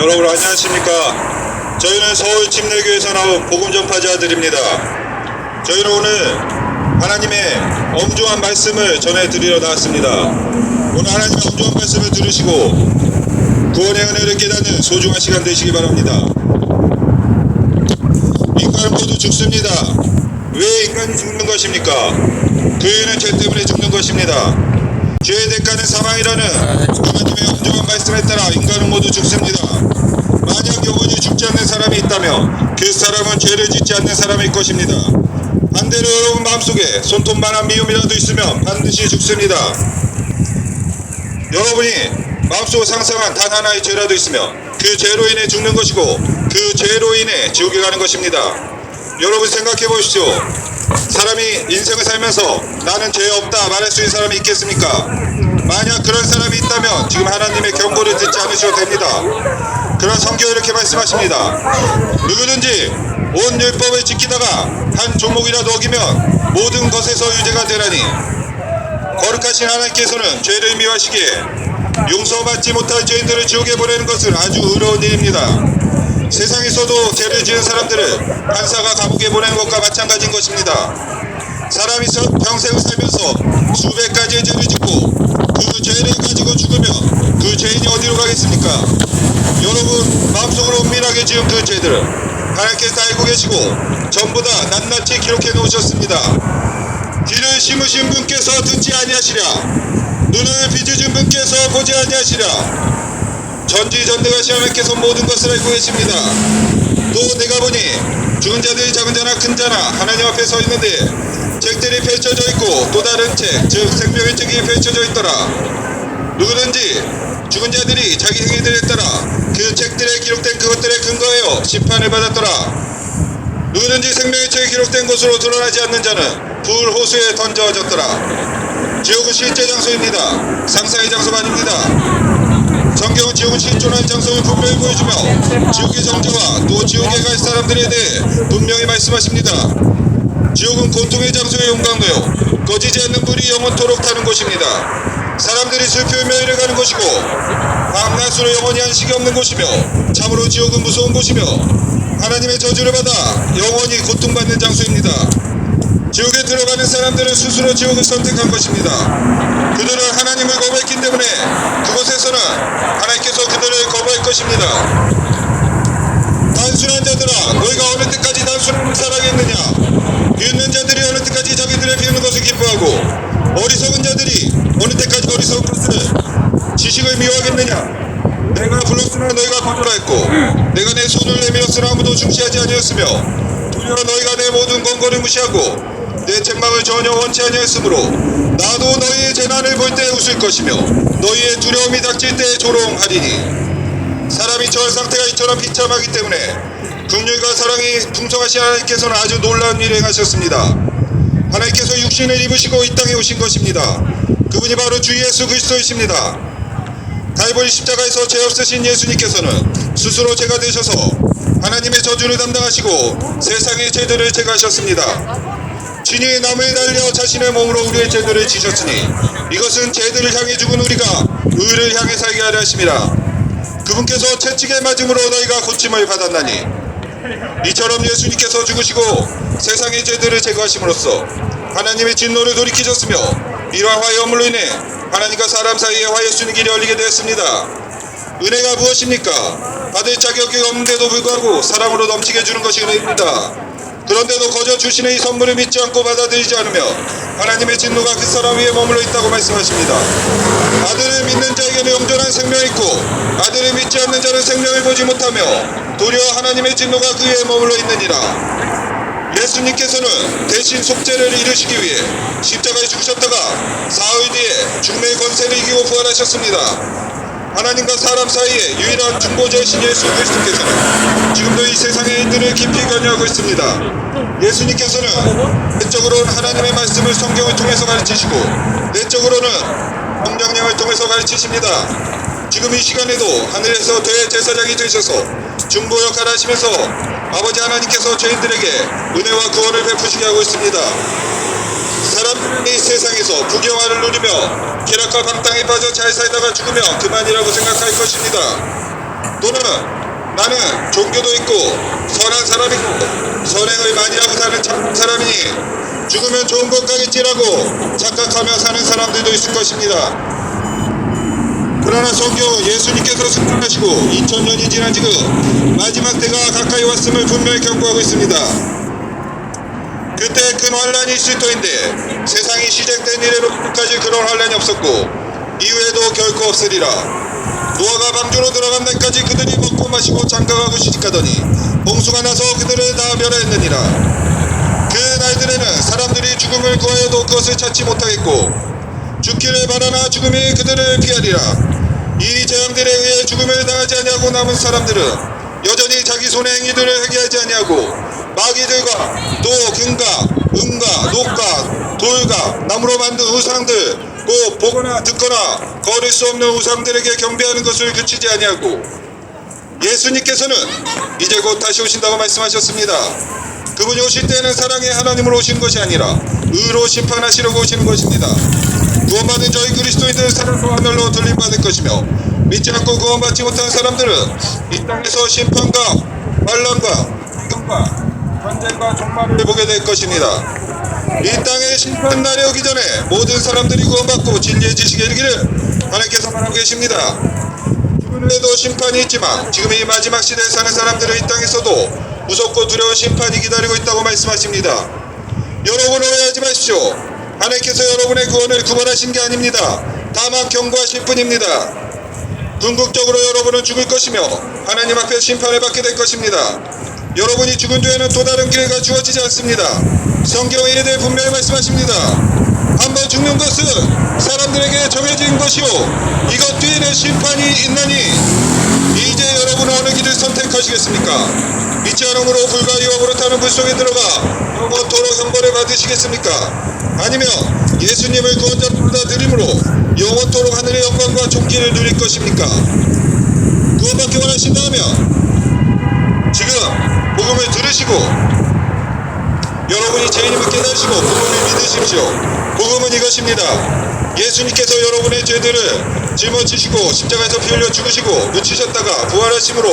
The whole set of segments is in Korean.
여러분 안녕하십니까? 저희는 서울 침례교에서 나온 복음 전파자들입니다. 저희는 오늘 하나님의 엄중한 말씀을 전해드리러 나왔습니다. 오늘 하나님의 엄중한 말씀을 들으시고 구원의 은혜를 깨닫는 소중한 시간 되시기 바랍니다. 인간은 모두 죽습니다. 왜 인간이 죽는 것입니까? 그 이유는 죄 때문에 죽는 것입니다. 죄의 대가는 사망이라는 하나님의 엄중한 말씀에 따라 인간은 모두 죽습니다. 만약 영원히 죽지 않는 사람이 있다면 그 사람은 죄를 짓지 않는 사람일 것입니다. 반대로 여러분 마음속에 손톱만한 미움이라도 있으면 반드시 죽습니다. 여러분이 마음속으로 상상한 단 하나의 죄라도 있으면 그 죄로 인해 죽는 것이고 그 죄로 인해 지옥에 가는 것입니다. 여러분 생각해 보십시오. 사람이 인생을 살면서 나는 죄 없다 말할 수 있는 사람이 있겠습니까? 만약 그런 사람이 있다면 지금 하나님의 경고를 듣지 않으셔도 됩니다. 그런 성경이 이렇게 말씀하십니다. 누구든지 온 율법을 지키다가 한 종목이라도 어기면 모든 것에서 유죄가 되라니 거룩하신 하나님께서는 죄를 미워하시기에 용서받지 못할 죄인들을 지옥에 보내는 것은 아주 어려운 일입니다. 세상에서도 죄를 지은 사람들을 판사가 감옥에 보내는 것과 마찬가지인 것입니다. 사람이 서- 평생을 살면서 수백 가지의 죄를 짓고 그 죄를 가지고 죽으면 그 죄인이 어디로 가겠습니까? 여러분 마음속으로 은밀하게 지은 그 죄들을 하나님께서 알고 계시고 전부 다 낱낱이 기록해 놓으셨습니다. 귀를 심으신 분께서 듣지 아니하시랴 눈을 빚으신 분께서 보지 아니하시랴 전지전능하신 하나님께서 모든 것을 알고 계십니다 또 내가 보니 죽은 자들이 작은 자나 큰 자나 하나님 앞에 서 있는데 책들이 펼쳐져 있고 또 다른 책 즉 생명의 책이 펼쳐져 있더라 누구든지 죽은 자들이 자기 행위들에 따라 그 책들에 기록된 그것들에 근거하여 심판을 받았더라 누구든지 생명의 책에 기록된 것으로 드러나지 않는 자는 불 호수에 던져졌더라. 지옥은 실제 장소입니다. 상상의 장소가 아닙니다. 성경은 지옥은 실존한 장소를 분명히 보여주며 지옥의 정죄와 또 지옥에 갈 사람들에 대해 분명히 말씀하십니다. 지옥은 고통의 장소의 용광로요 꺼지지 않는 불이 영원토록 타는 곳입니다. 사람들이 슬프의 멸에 가는 곳이고 밤낮으로 영원히 안식이 없는 곳이며 참으로 지옥은 무서운 곳이며 하나님의 저주를 받아 영원히 고통받는 장소입니다. 지옥에 들어가는 사람들은 스스로 지옥을 선택한 것입니다. 그들은 하나님을 거부했기 때문에 그곳에서는 하나님께서 그들을 거부할 것입니다. 단순한 자들아 너희가 어느 때까지 단순함을 사랑했느냐 비웃는 자들이 어느 때까지 자기들의 비웃는 것을 기뻐하고 어리석은 자들이 어느 때까지 어리석은 것을 지식을 미워하겠느냐 내가 불렀으나 너희가 거절하였고 내가 내 손을 내밀었으나 아무도 중시하지 아니었으며 도리어 너희가 내 모든 권고를 무시하고 내 책망을 전혀 원치 아니하였으므로 나도 너희의 재난을 볼 때 웃을 것이며 너희의 두려움이 닥칠 때 조롱하리니 사람이 처한 상태가 이처럼 비참하기 때문에 긍휼과 사랑이 풍성하신 하나님께서는 아주 놀라운 일을 행하셨습니다. 하나님께서 육신을 입으시고 이 땅에 오신 것입니다. 그분이 바로 주 예수 그리스도이십니다. 갈보리 십자가에서 죄 없으신 예수님께서는 스스로 죄가 되셔서 하나님의 저주를 담당하시고 세상의 죄들을 제거하셨습니다. 진이 나무에 달려 자신의 몸으로 우리의 죄들을 지셨으니 이것은 죄들을 향해 죽은 우리가 의를 향해 살게 하려 하심이라. 그분께서 채찍에 맞음으로 너희가 고침을 받았나니 이처럼 예수님께서 죽으시고 세상의 죄들을 제거하심으로써 하나님의 진노를 돌이키셨으며 이러한 화해 허물로 인해 하나님과 사람 사이에 화해 수는 길이 열리게 되었습니다. 은혜가 무엇입니까? 받을 자격이 없는데도 불구하고 사랑으로 넘치게 주는 것이 은혜입니다. 그런데도 거저 주신의 이 선물을 믿지 않고 받아들이지 않으며 하나님의 진노가 그 사람 위에 머물러 있다고 말씀하십니다. 아들을 믿는 자에게는 영존한 생명이 있고 아들을 믿지 않는 자는 생명을 보지 못하며 도리어 하나님의 진노가 그 위에 머물러 있느니라. 예수님께서는 대신 속죄를 이루시기 위해 십자가에 죽으셨다가 사흘 뒤에 죽음의 권세를 이기고 부활하셨습니다. 하나님과 사람 사이에 유일한 중보자이신 예수 그리스도께서는 지금도 이 세상의 일들을 깊이 관여하고 있습니다. 예수님께서는 내적으로는 하나님의 말씀을 성경을 통해서 가르치시고 내적으로는 성령령을 통해서 가르치십니다. 지금 이 시간에도 하늘에서 대제사장이 되셔서 중보 역할을 하시면서 아버지 하나님께서 죄인들에게 은혜와 구원을 베푸시게 하고 있습니다. 사람들은 이 세상에서 부경화를 누리며 기락과 방탕에 빠져 잘 살다가 죽으면 그만이라고 생각할 것입니다. 또는 나는 종교도 있고 선한 사람이고 선행을 많이 하고 사는 착한 사람이니 죽으면 좋은 것 가겠지라고 착각하며 사는 사람들도 있을 것입니다. 그러나 성경 예수님께서 승천하시고 2000년이 지난 지금 마지막 때가 가까이 왔음을 분명히 경고하고 있습니다. 그때 큰 환란이 있을 터인데 세상이 시작된 이래로까지 그런 환란이 없었고 이후에도 결코 없으리라. 노아가 방주로 들어간 날까지 그들이 먹고 마시고 장가가고 시집가더니 홍수가 나서 그들을 다 멸하였느니라. 그 날들에는 사람들이 죽음을 구하여도 그것을 찾지 못하겠고 죽기를 바라나 죽음이 그들을 피하리라. 이 재앙들에 의해 죽음을 당하지 아니하고 남은 사람들은 여전히 자기 손의 행위들을 회개하지 아니하고 마귀들과 또 금과 은과 녹과 돌과 나무로 만든 우상들 곧 보거나 듣거나 거릴 수 없는 우상들에게 경배하는 것을 그치지 아니하고 예수님께서는 이제 곧 다시 오신다고 말씀하셨습니다. 그분이 오실 때는 사랑의 하나님으로 오시는 것이 아니라 의로 심판하시려고 오시는 것입니다. 구원받은 저희 그리스도인들은 사랑과 하늘로 돌림받을 것이며 믿지 않고 구원받지 못한 사람들은 이 땅에서 심판과 반란과 기근과 전쟁과 종말을 보게 될 것입니다. 이 땅의 심판 날이 오기 전에 모든 사람들이 구원받고 진리의 지식에 이르기를 하나님께서 말하고 계십니다. 죽은 후에도 심판이 있지만 지금 이 마지막 시대에 사는 사람들은 이 땅에서도 무섭고 두려운 심판이 기다리고 있다고 말씀하십니다. 여러분 오해하지 마십시오. 하나님께서 여러분의 구원을 구원하신 게 아닙니다. 다만 경고하실 뿐입니다. 궁극적으로 여러분은 죽을 것이며 하나님 앞에 심판을 받게 될 것입니다. 여러분이 죽은 뒤에는 또 다른 기회가 주어지지 않습니다. 성경에 대해 분명히 말씀하십니다. 한번 죽는 것은 사람들에게 정해진 것이요. 이것 뒤에는 심판이 있나니 이제 여러분은 어느 길을 선택하시겠습니까? 믿지 않음으로 불과 유업으로 타는 불 속에 들어가 영원토록 형벌을 받으시겠습니까? 아니면 예수님을 구원자로 받아들임으로 영원토록 하늘의 영광과 존귀를 누릴 것입니까? 구원받기 원하신다면 들으시고 여러분이 죄인임을 깨달으시고 복음을 믿으십시오. 복음은 이것입니다. 예수님께서 여러분의 죄들을 짊어지시고 십자가에서 피 흘려 죽으시고 묻히셨다가 부활하심으로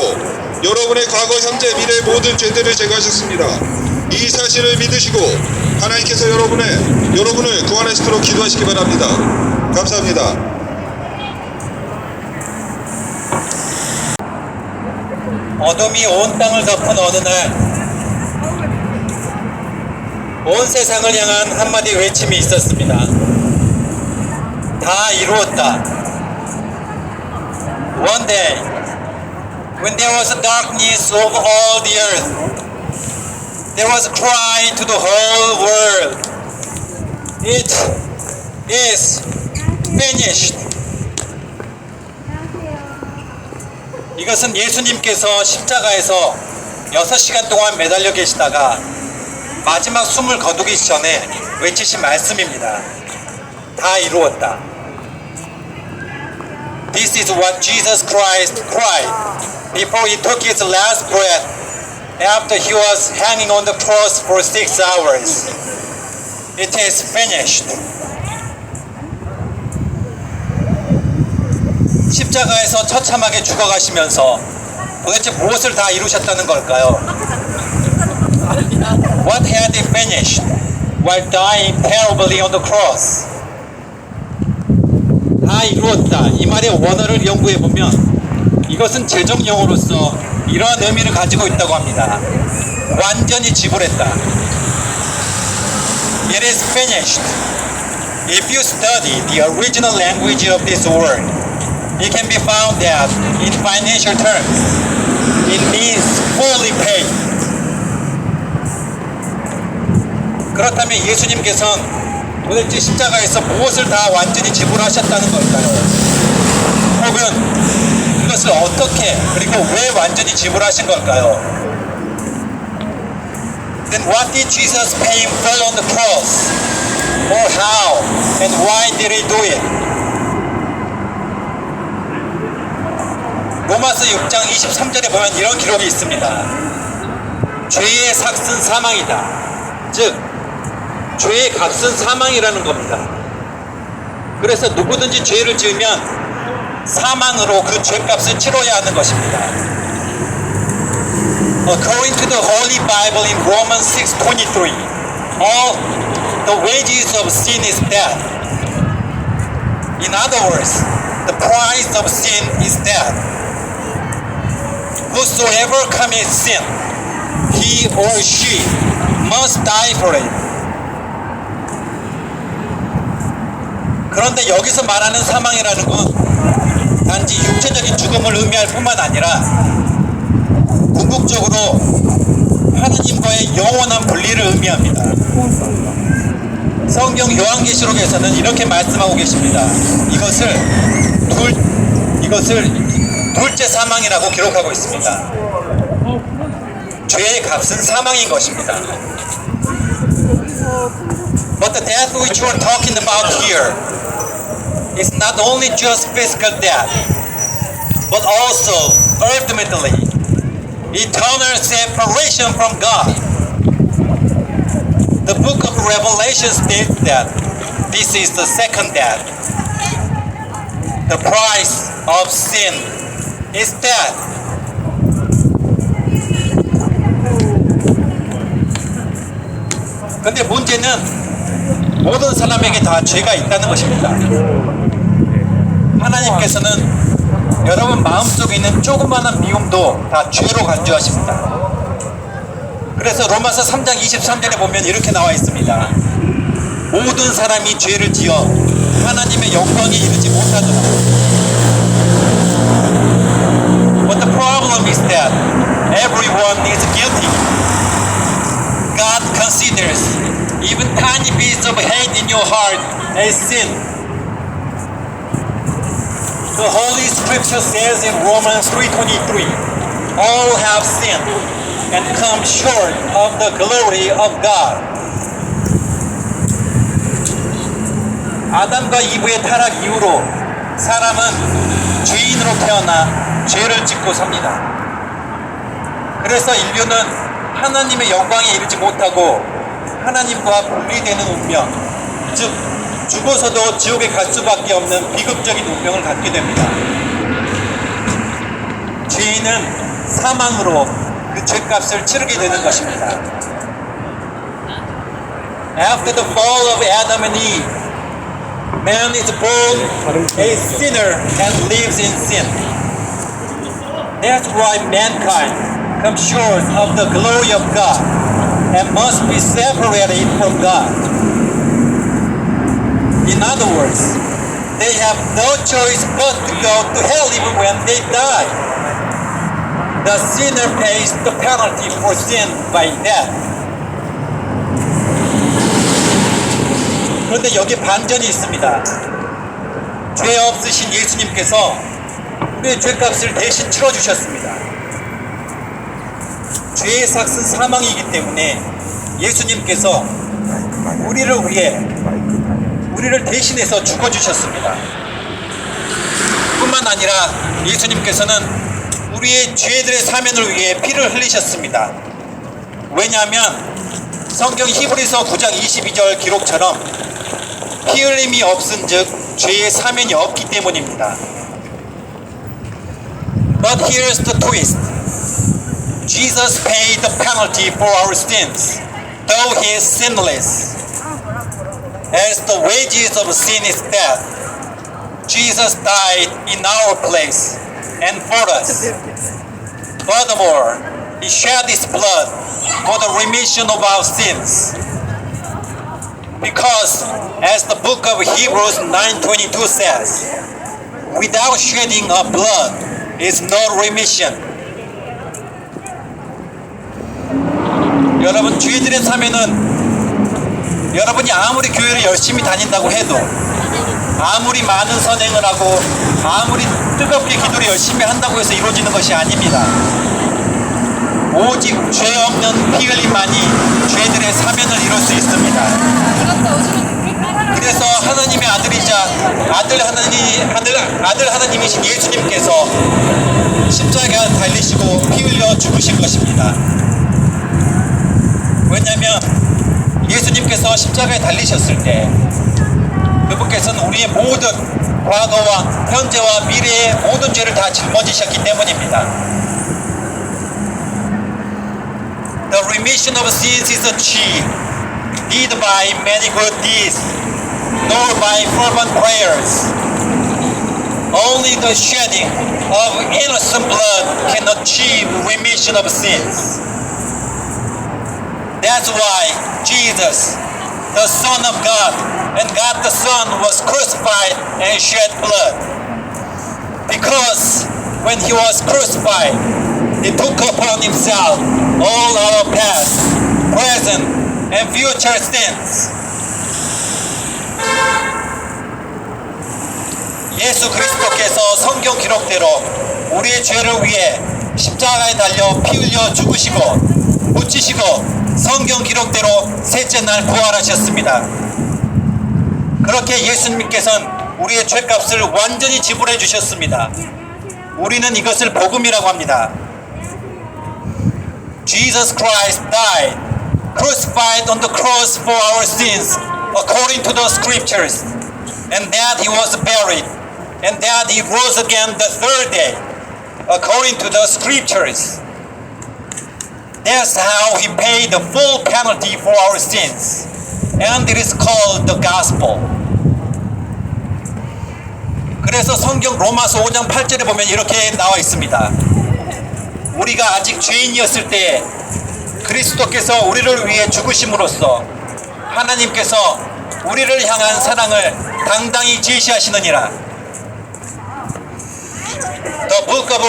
여러분의 과거, 현재, 미래의 모든 죄들을 제거하셨습니다. 이 사실을 믿으시고 하나님께서 여러분의 여러분을 구원하시도록 기도하시기 바랍니다. 감사합니다. 어둠이 온 땅을 덮은 어느 날, 온 세상을 향한 한마디 외침이 있었습니다. 다 이루었다. One day, when there was darkness over all the earth, there was a cry to the whole world. It is finished. 이것은 예수님께서 십자가에서 6시간 동안 매달려 계시다가 마지막 숨을 거두기 전에 외치신 말씀입니다. 다 이루었다. This is what Jesus Christ cried before he took his last breath after he was hanging on the cross for six hours. It is finished. 십자가에서 처참하게 죽어가시면서 도대체 무엇을 다 이루셨다는 걸까요? What had he finished while dying terribly on the cross? 다 이루었다. 이 말의 원어를 연구해 보면 이것은 재정 용어로서 이러한 의미를 가지고 있다고 합니다. 완전히 지불했다. It is finished. If you study the original language of this word, it can be found that in financial terms, it means fully paid. 그렇다면 예수님께서는 도대체 십자가에서 무엇을 다 완전히 지불하셨다는 걸까요? 혹은 그것을 어떻게 그리고 왜 완전히 지불하신 걸까요? Then what did Jesus pay in full on the cross? Or how and why did he do it? 로마서 6장 23절에 보면 이런 기록이 있습니다. 죄의 삭은 사망이다. 즉, 죄의 값은 사망이라는 겁니다. 그래서 누구든지 죄를 지으면 사망으로 그 죄값을 치러야 하는 것입니다. According to the Holy Bible in Romans 6:23, all the wages of sin is death. In other words, the price of sin is death. Whosoever commits sin, he or she must die for it. 그런데 여기서 말하는 사망이라는 건 단지 육체적인 죽음을 의미할 뿐만 아니라 궁극적으로 하나님과의 영원한 분리를 의미합니다. 성경 요한계시록에서는 이렇게 말씀하고 계십니다. 이것을 둘 이것을 둘째 사망이라고 기록하고 있습니다. 죄의 값은 사망인 것입니다. But the death which we're talking about here is not only just physical death, but also ultimately eternal separation from God. The book of Revelation states that this is the second death. The price of sin is death. 근데 문제는 모든 사람에게 다 죄가 있다는 것입니다. 하나님께서는 여러분 마음속에 있는 조그마한 미움도 다 죄로 간주하십니다. 그래서 로마서 3장 23절에 보면 이렇게 나와 있습니다. 모든 사람이 죄를 지어 하나님의 영광에 이르지 못하더라. But the problem is that everyone is guilty. God considers even tiny bits of hate in your heart as sin. The Holy Scripture says in Romans 3:23, all have sinned and come short of the glory of God. 아담과 이브의 타락 이후로 사람은 죄인으로 태어나 죄를 짓고 삽니다. 그래서 인류는 하나님의 영광에 이르지 못하고 하나님과 분리되는 운명, 즉 죽어서도 지옥에 갈 수밖에 없는 비극적인 운명을 갖게 됩니다. 죄인은 사망으로 그 죄값을 치르게 되는 것입니다. After the fall of Adam and Eve, man is born a sinner and lives in sin. That's why mankind comes short of the glory of God and must be separated from God. In other words, they have no choice but to go to hell even when they die. The sinner pays the penalty for sin by death. 그런데 여기 반전이 있습니다. 죄 없으신 예수님께서 우리의 죄값을 대신 치러주셨습니다. 죄의 삭은 사망이기 때문에 예수님께서 우리를 위해 우리를 대신해서 죽어주셨습니다. 뿐만 아니라 예수님께서는 우리의 죄들의 사면을 위해 피를 흘리셨습니다. 왜냐하면 성경 히브리서 9장 22절 기록처럼 피 흘림이 없은 즉 죄의 사면이 없기 때문입니다. But here's the twist. Jesus paid the penalty for our sins, though he is sinless. As the wages of sin is death, Jesus died in our place and for us. Furthermore, he shed his blood for the remission of our sins. Because, as the book of Hebrews 9:22 says, without shedding of blood is no remission. 여러분 죄들의 사면은 여러분이 아무리 교회를 열심히 다닌다고 해도 아무리 많은 선행을 하고 아무리 뜨겁게 기도를 열심히 한다고 해서 이루어지는 것이 아닙니다. 오직 죄 없는 피 흘림만이 죄들의 사면을 이룰 수 있습니다. 그래서 하나님의 아들이자 아들 하나님 아들 아들 하나님이신 예수님께서 십자가 달리시고 피 흘려 죽으신 것입니다. 왜냐하면 예수님께서 십자가에 달리셨을 때 그분께서는 우리의 모든 과거와 현재와 미래의 모든 죄를 다 짊어지셨기 때문입니다. The remission of sins is achieved neither by many good deeds nor by fervent prayers. Only the shedding of innocent blood can achieve remission of sins. That's why Jesus, the Son of God, and God the Son was crucified and shed blood. Because when he was crucified, he took upon himself all our past, present, and future sins. 예수 그리스도께서 성경 기록대로 우리의 죄를 위해 십자가에 달려 피 흘려 죽으시고 묻히시고 성경 기록대로 셋째 날 부활하셨습니다. 그렇게 예수님께서는 우리의 죄값을 완전히 지불해 주셨습니다. 우리는 이것을 복음이라고 합니다. Jesus Christ died, crucified on the cross for our sins, according to the scriptures, and that he was buried, and that he rose again the third day, according to the scriptures. That's how he paid the full penalty for our sins, and it is called the gospel. 그래서 성경 로마서 5장 8절에 보면 이렇게 나와 있습니다. 우리가 아직 죄인이었을 때 그리스도께서 우리를 위해 죽으심으로써 하나님께서 우리를 향한 사랑을 당당히 제시하시느니라. The book of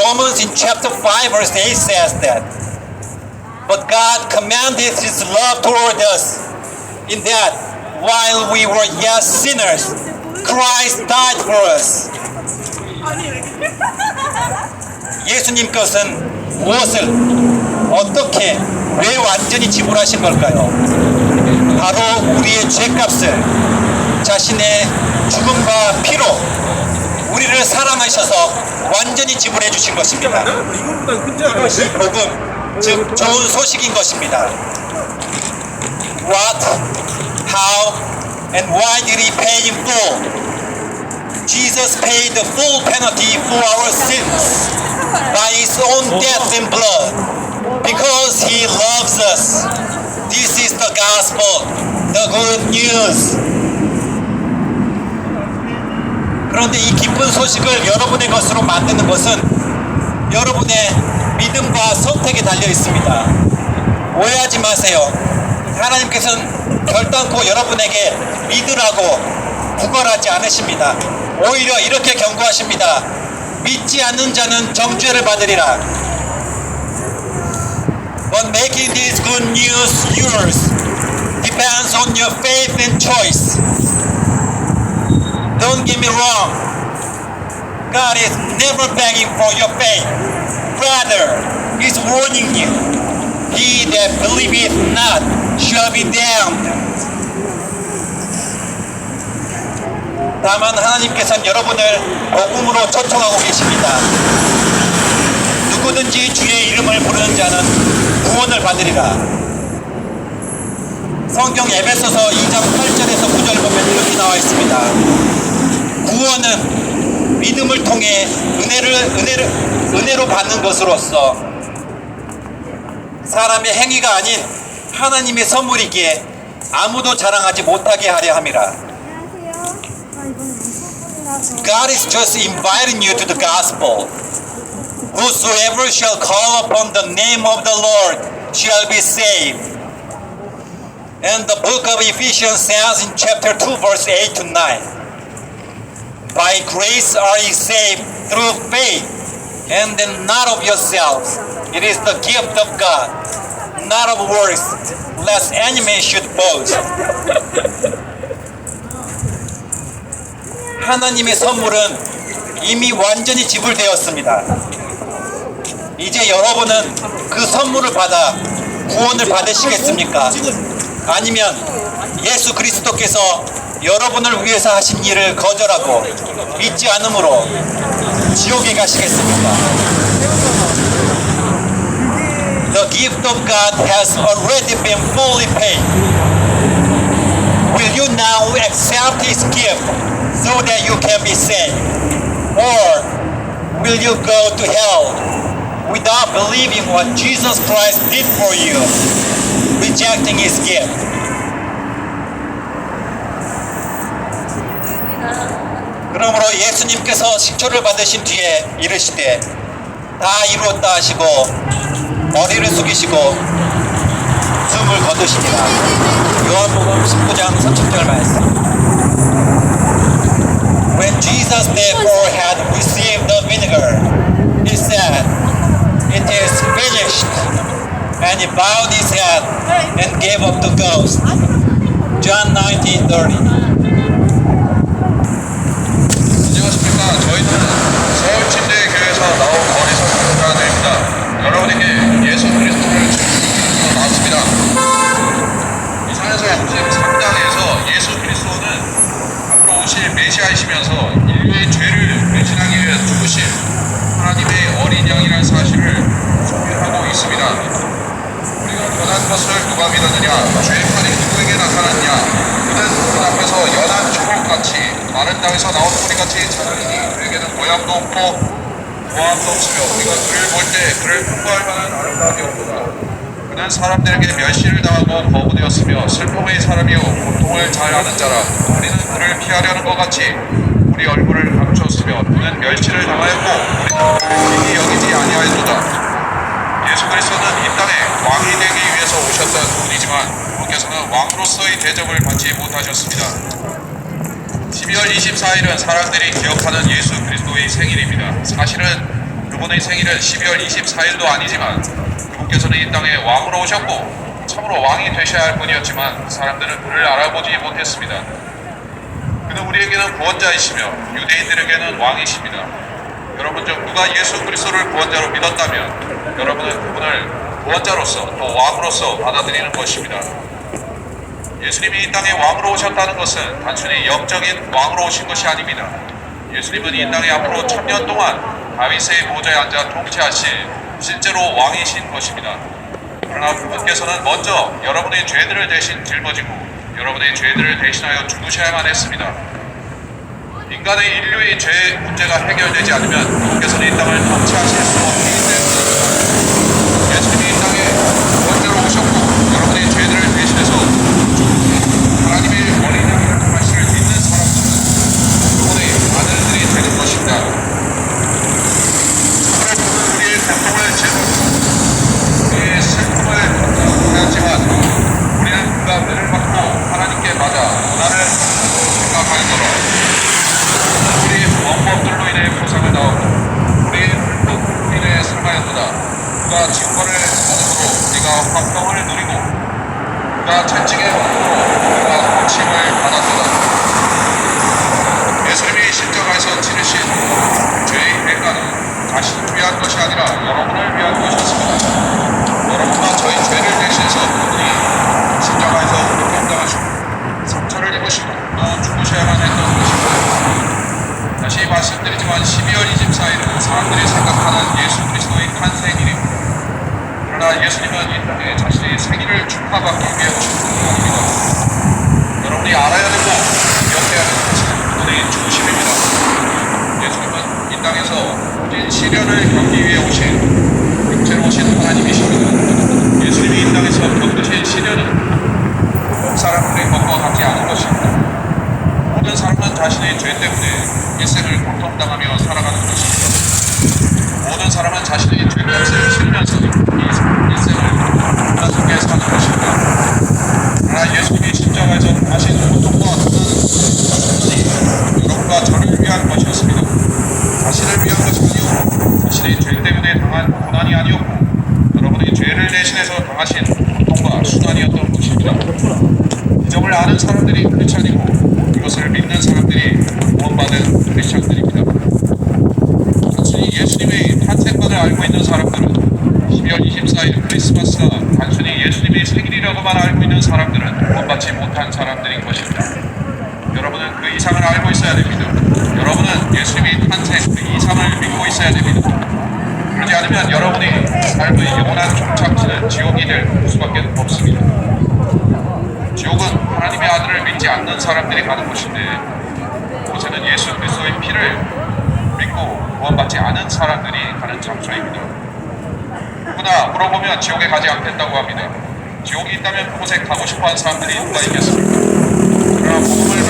Romans in chapter 5 verse 8 says that But God commanded his love toward us in that while we were yet sinners Christ died for us. 예수님 것은 무엇을 어떻게 왜 완전히 지불하신 걸까요? 바로 우리의 죄값을 자신의 죽음과 피로 우리를 사랑하셔서 완전히 지불해 주신 것입니다. 이것이 복음, 즉 좋은 소식인 것입니다. What, how, and why did he pay in full? Jesus paid the full penalty for our sins by his own death and blood because he loves us. This is the gospel, the good news. 그런데 이 기쁜 소식을 여러분의 것으로 만드는 것은 여러분의 믿음과 선택에 달려 있습니다. 오해하지 마세요. 하나님께서는 결단코 여러분에게 믿으라고 구걸하지 않으십니다. 오히려 이렇게 경고하십니다. 믿지 않는 자는 정죄를 받으리라. But making this good news yours depends on your faith and choice. Don't get me wrong. God is never begging for your faith. Rather, He's warning you. He that believeth not shall be damned. 다만 하나님께서는 여러분을 복음으로 초청하고 계십니다. 누구든지 주의 이름을 부르는 자는 구원을 받으리라. 성경 에베소서 2장 8절에서 9절 보면 이렇게 나와 있습니다. 구원은 믿음을 통해 은혜를 은혜를 은혜로 받는 것으로서 사람의 행위가 아닌 하나님의 선물이기에 아무도 자랑하지 못하게 하려 함이라. God is just inviting you to the gospel. Whosoever shall call upon the name of the Lord shall be saved. And the book of Ephesians says in chapter 2, verse 8 to 9 By grace are ye saved through faith, and then not of yourselves. It is the gift of God, not of works, lest any man should boast. 하나님의 선물은 이미 완전히 지불되었습니다. 이제 여러분은 그 선물을 받아 구원을 받으시겠습니까? 아니면 예수 그리스도께서 여러분을 위해서 하신 일을 거절하고 믿지 않으므로 지옥에 가시겠습니까? The gift of God has already been fully paid. will you now accept his gift so that you can be saved? Or will you go to hell without believing what Jesus Christ did for you, rejecting his gift? 그러므로 예수님께서 식초를 받으신 뒤에 이르시되 다 이루었다 하시고 머리를 숙이시고 숨을 거두시니라 요한복음 19장 37절 말씀 When Jesus therefore had received the vinegar he said it is finished and he bowed his head and gave up the ghost John 19:30 안녕하십니까. 저희는 서울 침례교회에서 나온 거리 선교사들입니다. 여러분에게 예수 그리스도를 증거로 나왔습니다. 이상에서 53장에서 예수 그리스도는 메시아이시면서 인류의 죄를 배신하기 위해 죽으신 하나님의 어린 양이라는 사실을 소개하고 있습니다. 우리가 변한 것을 누가 믿었느냐? 죄판이 누구에게 나타났냐? 그는 문 앞에서 연한 초록같이 마른 땅에서 나온 소리같이 자라리니 그에게는 모양도 없고 모함도 없으며 우리가 그를 볼 때 그를 풍부할 만한 아름다움이 없도다. 그는 사람들에게 멸시를 당하고 거부되었으며 슬픔의 사람이요 고통을 잘 아는 자라 우리는 그를 피하려는 것 같이 우리 얼굴을 감추었으며 그는 멸시를 당하였고 우리는 여기지 아니하였도다. 예수 그리스도는 이 땅에 왕이 되기 위해서 오셨던 분이지만 그분께서는 왕으로서의 대접을 받지 못하셨습니다. 12월 24일은 사람들이 기억하는 예수 그리스도의 생일입니다. 사실은 그분의 생일은 12월 24일도 아니지만 그분께서는 이 땅에 왕으로 오셨고 참으로 왕이 되셔야 할 분이었지만 사람들은 그를 알아보지 못했습니다. 그는 우리에게는 구원자이시며 유대인들에게는 왕이십니다. 여러분 중 누가 예수 그리스도를 구원자로 믿었다면 여러분은 그분을 구원자로서 또 왕으로서 받아들이는 것입니다. 예수님이 이 땅에 왕으로 오셨다는 것은 단순히 영적인 왕으로 오신 것이 아닙니다. 예수님은 이 땅에 앞으로 천년 동안 다윗의 보좌에 앉아 통치하실 실제로 왕이신 것입니다. 그러나 그분께서는 먼저 여러분의 죄들을 대신 짊어지고 여러분의 죄들을 대신하여 죽으셔야만 했습니다. 인간의 인류의 죄 문제가 해결되지 않으면 그분께서는 이 땅을 통치하실 수 때문입니다. 예수님이 이 땅에 구원자로 오셨고 여러분의 죄들을 대신해서 하나님의 어린 양이라는 말씀을 믿는 사람들은 그분의 아들들이 되는 것입니다. 그를 그는 우리의 고통을 제거하고 우리의 슬픔을 하였지만 우리는 그가 매를 받고 하나님께 맞아 고난을 생각하였더라. 우리의 원법들로 인해 보상을 당하고 우리의 hul법으로 인해 상하였도다. 그가 징벌을 받음으로 우리가 화평을 누리고 그가 채찍의 고통으로 우리가 고침을 받았도다. 예수님이 십자가에서 치르신 죄의 대가는 자신을 위한 것이 아니라 여러분을 위한 것이었습니다. 여러분 사람들은 구원받지 못한 사람들인 것입니다. 여러분은 그 이상을 알고 있어야 됩니다. 여러분은 예수님이 탄생 그 이상을 믿고 있어야 됩니다. 그러지 않으면 여러분이 삶의 영원한 종착지는 지옥이 될 수밖에 없습니다. 지옥은 하나님의 아들을 믿지 않는 사람들이 가는 곳인데 그곳에는 예수 그리스도의 피를 믿고 구원받지 않은 사람들이 가는 장소입니다. 누구나 물어보면 지옥에 가지 않겠다고 합니다. 지옥이 있다면 그곳에 가고 싶어하는 사람들이 누가 있겠습니까? 그러나 복음을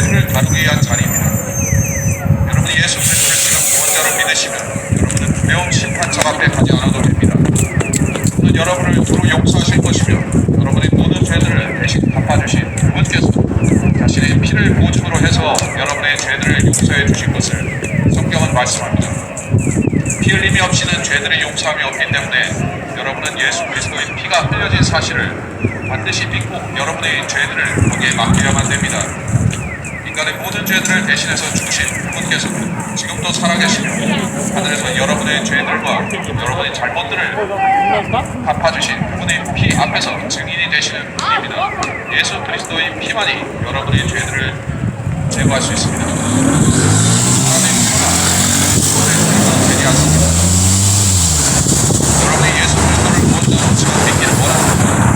죄를 다루기 위한 자리입니다. 여러분 예수 그리스도를 지금 구원자로 믿으시면 여러분은 두려움 심판차 앞에 가지 않아도 됩니다. 오늘 여러분을 주로 용서하실 것이며 여러분의 모든 죄들을 대신 갚아주신 그분께서 자신의 피를 보증으로 해서 여러분의 죄들을 용서해 주실 것을 성경은 말씀합니다. 피 흘림이 없이는 죄들의 용서함이 없기 때문에 여러분은 예수 그리스도의 피가 흘려진 사실을 반드시 믿고 여러분의 죄들을 거기에 맡겨야만 됩니다. 인간의 모든 죄들을 대신해서 주신 그분께서 지금도 살아계시고 하늘에서 여러분의 죄들과 여러분의 잘못들을 갚아주신 그분의 피 앞에서 증인이 되시는 분입니다. 예수 그리스도의 피만이 여러분의 죄들을 제거할 수 있습니다. 여러분의 예수 그리스도를 모두 지금 믿기를 원합니다.